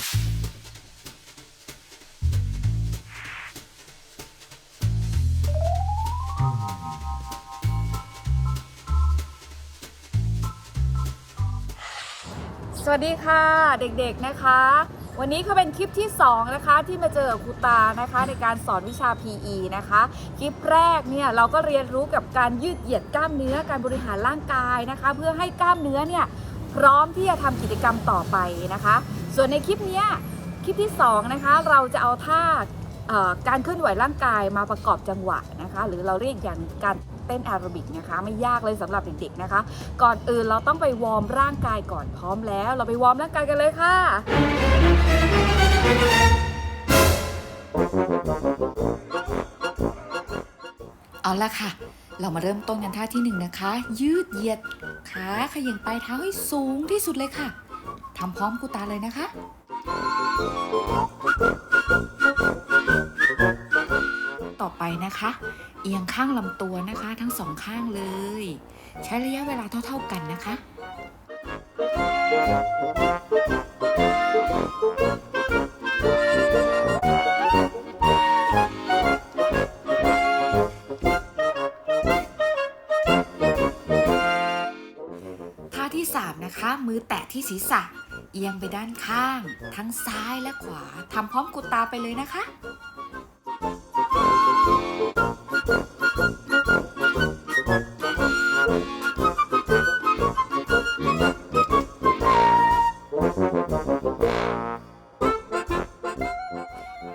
สวัสดีค่ะเด็กๆนะคะ วันนี้เขาเป็นคลิปที่ 2 นะคะ ที่มาเจอครูตานะคะในการสอนวิชา PE นะคะ คลิปแรกเนี่ยเราก็เรียนรู้กับการยืดเหยียดกล้ามเนื้อการบริหารร่างกายนะคะ เพื่อให้กล้ามเนื้อเนี่ยพร้อมที่จะทำกิจกรรมต่อไปนะคะ ส่วนในคลิปนี้คลิปที่2นะคะเราจะเอาท่าการเคลื่อนไหวร่างกายมาประกอบจังหวะนะคะ หรือเราเรียกอย่างการเต้นแอโรบิกนะคะไม่ยากเลยสำหรับเด็กๆนะคะ ก่อนอื่นเราต้องไปวอร์มร่างกายก่อนพร้อมแล้ว เราไปวอร์มร่างกายกันเลยค่ะ เอาละค่ะ เรามาเริ่มต้นกันท่าที่หนึ่งนะคะ ยืดเหยียดขาขย่งปลายเท้าให้สูงที่สุดเลยค่ะ ทำพร้อมครูตาเลยนะคะ ต่อไปนะคะ เอียงข้างลำตัวนะคะ ทั้งสองข้างเลย ใช้ระยะเวลาเท่า ๆกันนะคะ ท่าที่ 3 นะคะ มือแตะที่ศีรษะ เอียงไปด้านข้าง ทั้งซ้ายและขวาทำพร้อมกุตาไปเลยนะคะ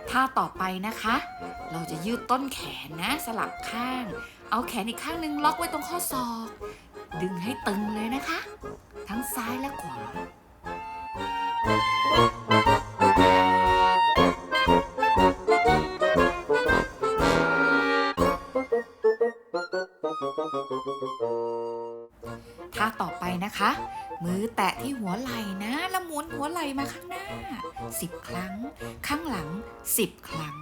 ท่าต่อไปนะคะ เราจะยืดต้นแขนนะสลับข้าง เอาแขนอีกข้างหนึ่งล็อกไว้ตรงข้อศอก ดึงให้ตึงเลยนะคะ ทั้งซ้ายและขวา ท่าต่อไปนะคะ มือแตะที่หัวไหล่นะ แล้วหมุนหัวไหล่มาข้างหน้า 10 ครั้ง ข้างหลัง 10 ครั้ง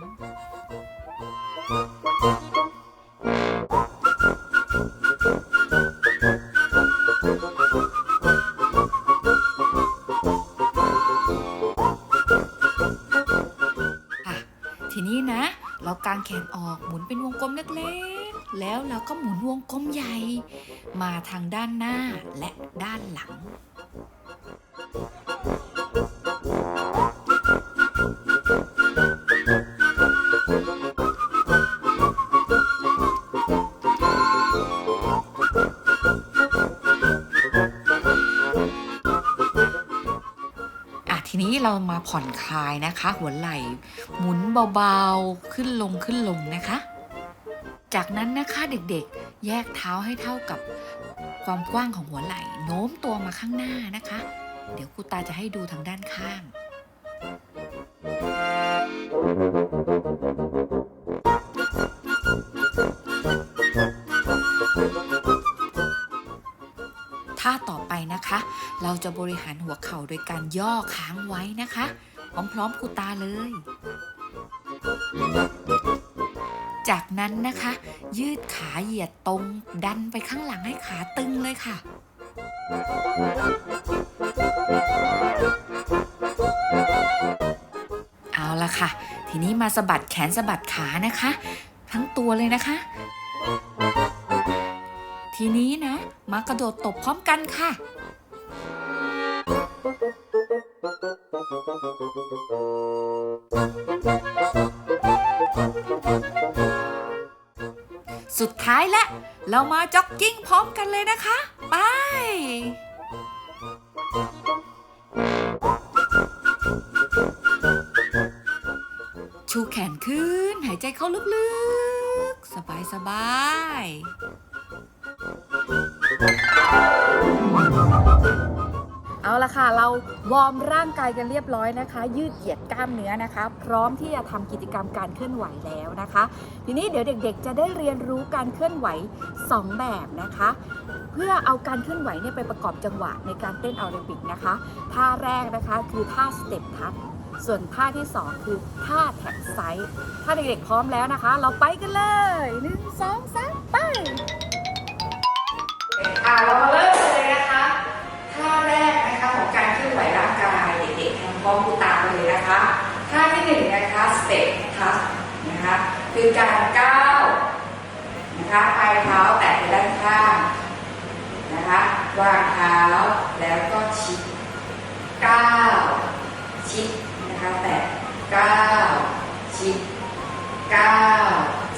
เรากางแขนออกหมุนเป็นวงกลมเล็กๆ แล้วเราก็หมุนวงกลมใหญ่ มาทางด้านหน้าและด้านหลัง เรามาผ่อนคลายนะคะ หัวไหล่หมุนเบาๆขึ้นลงขึ้นลงนะคะ จากนั้นนะคะเด็กๆ แยกเท้าให้เท่ากับความกว้างของหัวไหล่โน้มตัวมาข้างหน้านะคะ เดี๋ยวครูตาจะให้ดูทางด้านข้าง ท่าต่อ นะคะ เราจะบริหารหัวเข่าโดยการย่อค้างไว้นะคะ พร้อมๆครูตาเลย จากนั้นนะคะ ยืดขาเหยียดตรงดันไปข้างหลังให้ขาตึงเลยค่ะเอาละค่ะ ทีนี้มาสะบัดแขนสะบัดขานะคะ ทั้งตัวเลยนะคะ ทีนี้นะ มากระโดดตบพร้อมกันค่ะ สุดท้ายและ เรามาจ็อกกิ้งพร้อมกันเลยนะคะ ไป ชูแขนขึ้น หายใจเข้าลึกๆ สบายๆ เอาละค่ะ เราวอร์มร่างกายกันเรียบร้อยนะคะ ยืดเหยียดกล้ามเนื้อนะคะ พร้อมที่จะทำกิจกรรมการเคลื่อนไหวแล้วนะคะ ทีนี้เดี๋ยวเด็กๆ จะได้เรียนรู้การเคลื่อนไหว 2 แบบนะคะ เพื่อเอาการเคลื่อนไหวเนี่ยไปประกอบจังหวะในการเต้นแอโรบิกนะคะ ท่าแรกนะคะคือท่าสเต็ปทัชส่วนท่าที่ 2 คือท่าแท็กไซส์ถ้าเด็กๆพร้อมแล้วนะคะ เราไปกันเลยหนึ่งสองสามไปอ่าเรามาเริ่มกันเลยนะคะท่าแรก นะคะของการเคลื่อนไหวร่างกายเด็กๆทำพร้อมคูตามกันเลยนะคะท่าที่หนึ่งนะคะสเต็ปทัชนะคะคือการก้าวนะคะปลายเท้าแตะไปด้านข้างนะคะวางเท้าแล้วก็ชิดก้าวชิดนะคะแตะก้าวชิดก้าว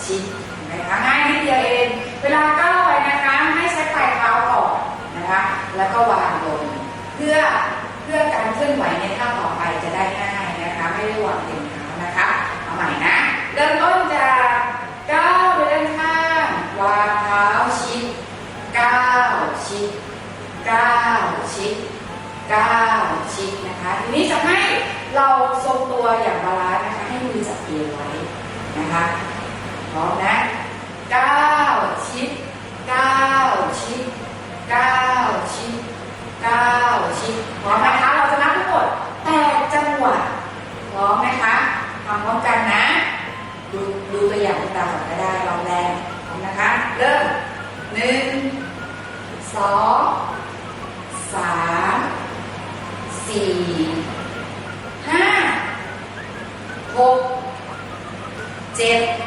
ชิดเห็นไหมคะง่ายนิดเดียวเองเวลาก้าวไปนะคะให้ใช้ปลายเท้าก่อนนะคะแล้วก็ว เพื่อเพื่อการเคลื่อนไหวในท่าต่อไปจะได้ง่ายนะคะ ไม่ได้วางเต็มเท้านะคะเอาใหม่นะเริ่มต้นจากก้าวไปด้านข้างวางเท้าชิดก้าวชิดก้าวชิดก้าวชิดนะคะ ทีนี้จะให้เราทรงตัวอย่างบาลานซ์นะคะให้มือจับเอวไว้นะคะพร้อมนะก้าวชิดก้าวชิดก้าวชิด 9 ชิ้พร้อมนะคะ เราจะนับทั้งหมด8จังหวะพร้อมหมคะทำพร้อมกันนะ ดูดูตัวอย่างตาก่อนก็ได้ลองแรงพร้อมนะคะ เริ่ม 1 2 3 4 5 6 7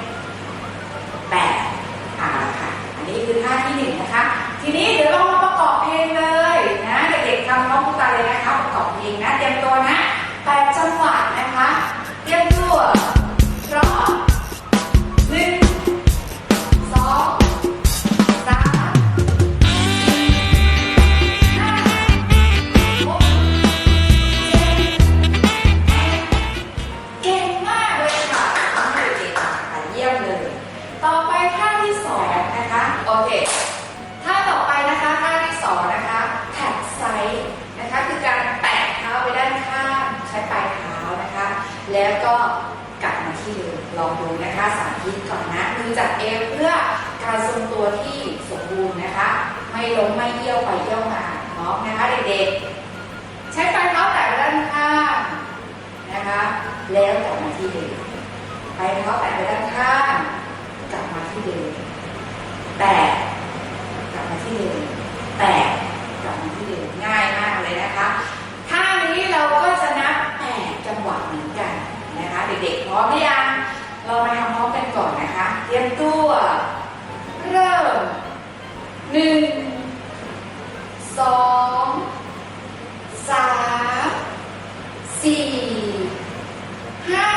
ทรงตัวที่สมบูรณ์นะคะ ไม่ล้มไม่เอี้ยวไปเอี้ยวมาพร้อมนะคะเด็กๆ ใช้ปลายเท้าแตะด้านข้างนะคะ แล้วกลับมาที่เดิมไปเท้าแตะไปด้านข้างกลับมาที่เดิมแตะกลับมาที่เดิมแตะกลับมาที่เดิมง่ายมากเลยนะคะท่านี้เราก็จะนับแปดจังหวะเหมือนกันนะคะ เด็กๆพร้อมหรือยัง เรามาทำพร้อมกันก่อนนะคะ เตรียมตัว เริ่มหนึ่งสองสามสี่ห้า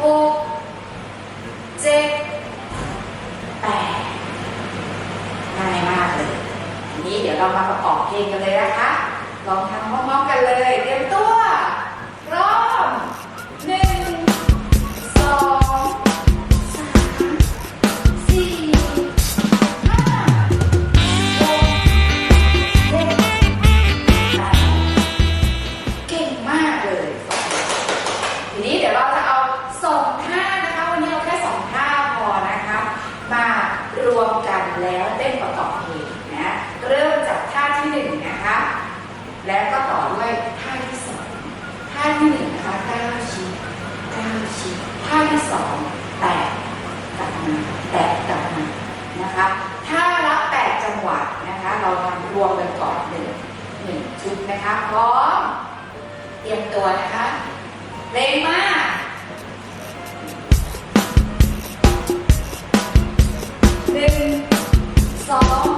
หกเจ็ดแปดง่ายมากเลยทีนี้เดี๋ยวเรามาประกอบ เพลงกันเลยนะคะลองทำพร้อมๆกันเลยเตรียมตัว สอ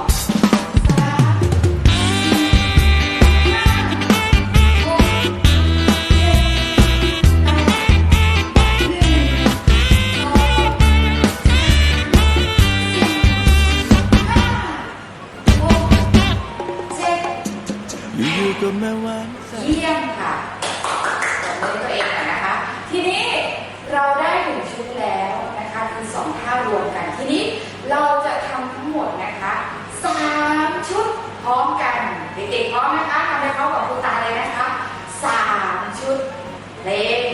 เด็กๆพร้อมนะคะทำให้เขากับคุณตาเลยนะคะสามชุดเล็ก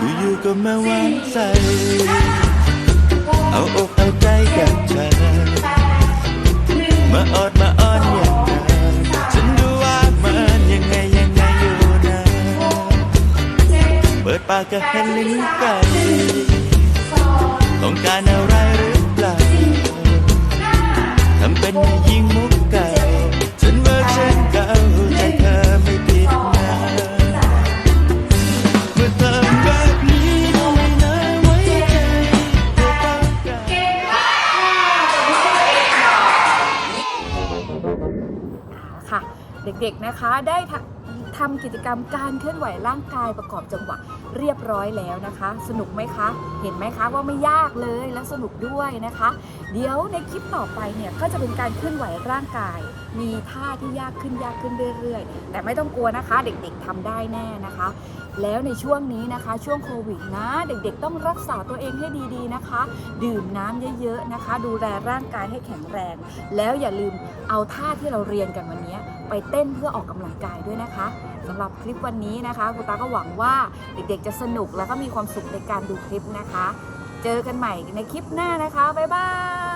องค่ะหนึ่งสอยู่ๆก็มางใจ เอาอกเอาใจกับเธอมาออดมาอ้อนอย่างนั้นฉันดูว่ามันยังไงยังไงอยู่นะเปิดปากก็เห็นลิ้นไก่ต้องการอะไร นะคะ ได้ทำทำกิจกรรมการเคลื่อนไหวร่างกายประกอบจังหวะ เรียบร้อยแล้วนะคะ สนุกไหมคะ เห็นไหมคะว่าไม่ยากเลยและสนุกด้วยนะคะ เดี๋ยวในคลิปต่อไปเนี่ยก็จะเป็นการเคลื่อนไหวร่างกาย มีท่าที่ยากขึ้นยากขึ้นเรื่อยๆ แต่ไม่ต้องกลัวนะคะ เด็กๆทำได้แน่นะคะ แล้วในช่วงนี้นะคะ ช่วงโควิดนะ เด็กๆต้องรักษาตัวเองให้ดีๆนะคะ ดื่มน้ำเยอะๆนะคะ ดูแลร่างกายให้แข็งแรง แล้วอย่าลืมเอาท่าที่เราเรียนกันวันนี้ไปเต้นเพื่อออกกำลังกายด้วยนะคะ สำหรับคลิปวันนี้นะคะคุณตาก็หวังว่าเด็กๆจะสนุกแล้วก็มีความสุขในการดูคลิปนะคะ เจอกันใหม่ในคลิปหน้านะคะบ๊ายบาย